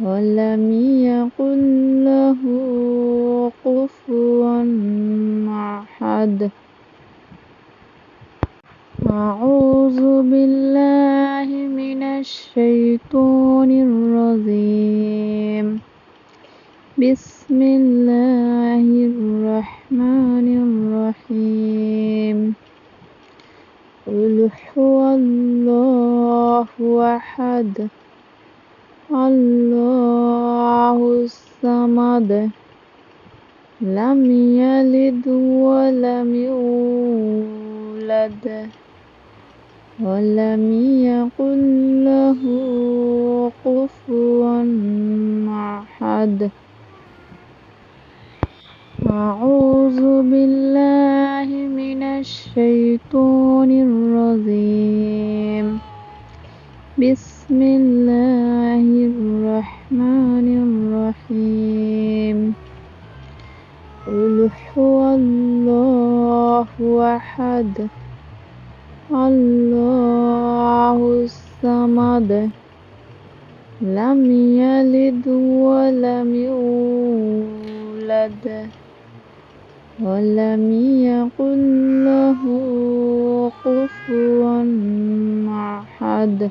ولم يكن له كفوا أحد. أعوذ بالله من الشيطان الرجيم. بسم الله الرحمن الرحيم. قل هو الله أحد. الله الصمد لم يلد ولم يولد ولم يكن له كفوا أحد. أعوذ بالله من الشيطان الرجيم. بسم الله الرحمن الرحيم. قل هو الله أحد. الله الصمد. لم يلد ولم يولد. ولم يكن له كفوا أحد.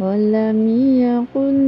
ولم يكن